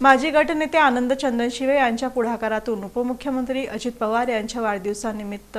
माजी गटनेते आनंद चंदनशिवे यांच्या पुढाकारातून उपमुख्यमंत्री अजित पवार यांच्या वाढदिवसानिमित्त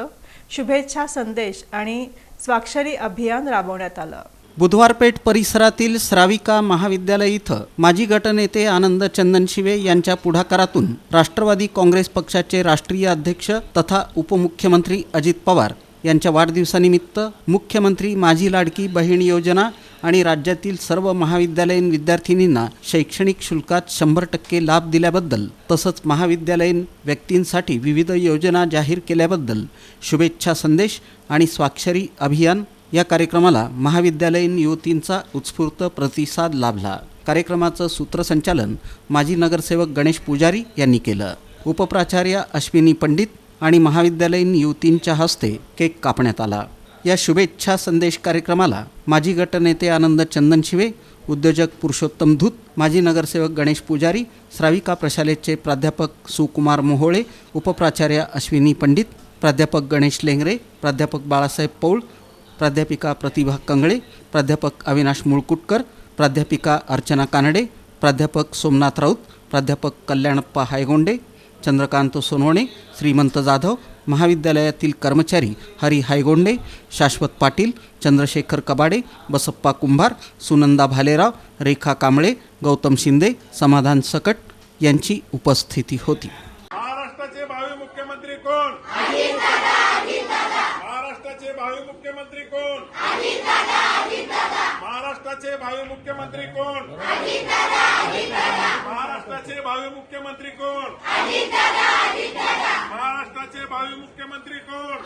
शुभेच्छा संदेश आणि स्वाक्षरी अभियान राबवण्यात आलं. बुधवारपेठ परिसरातील श्राविका महाविद्यालय इथं माजी गटनेते आनंद चंदनशिवे यांच्या पुढाकारातून राष्ट्रवादी काँग्रेस पक्षाचे राष्ट्रीय अध्यक्ष तथा उपमुख्यमंत्री अजित पवार यांच्या वाढदिवसानिमित्त मुख्यमंत्री माझी लाडकी बहीण योजना आणि राज्यातील सर्व महाविद्यालयीन विद्यार्थिनींना शैक्षणिक शुल्कात शंभर टक्के लाभ दिल्याबद्दल तसंच महाविद्यालयीन व्यक्तींसाठी विविध योजना जाहीर केल्याबद्दल शुभेच्छा संदेश आणि स्वाक्षरी अभियान या कार्यक्रमाला महाविद्यालयीन युवतींचा उत्स्फूर्त प्रतिसाद लाभला. कार्यक्रमाचं सूत्रसंचालन माजी नगरसेवक गणेश पुजारी यांनी केलं. उपप्राचार्य अश्विनी पंडित आणि महाविद्यालयीन युवतींच्या हस्ते केक कापण्यात आला. या शुभेच्छा संदेश कार्यक्रमाला माजी गटनेते आनंद चंदनशिवे उद्योजक पुरुषोत्तम धूत माजी नगरसेवक गणेश पुजारी श्राविका प्रशालेचे प्राध्यापक सुकुमार मोहोळे उपप्राचार्य अश्विनी पंडित प्राध्यापक गणेश लेंगरे प्राध्यापक बाळासाहेब पौळ प्राध्यापिका प्रतिभा कंगळे प्राध्यापक अविनाश मुळकुटकर प्राध्यापिका अर्चना कानडे प्राध्यापक सोमनाथ राऊत प्राध्यापक कल्याणप्पा हायगोंडे चंद्रकांत सोनवणे श्रीमंत जाधव महाविद्यालयातील कर्मचारी हरी हायगोंडे शाश्वत पाटील चंद्रशेखर कबाडे बसप्पा कुंभार सुनंदा भालेराव रेखा कांबळे गौतम शिंदे समाधान सकट यांची उपस्थिती होती. महाराष्ट्राचे भावी मुख्यमंत्री कोण? महाराष्ट्राचे भावी मुख्यमंत्री कोण? महाराष्ट्राचे भावी मुख्यमंत्री कोण? महाराष्ट्राचे भावी मुख्यमंत्री कोण? महाराष्ट्राचे भावी मुख्यमंत्री कोण?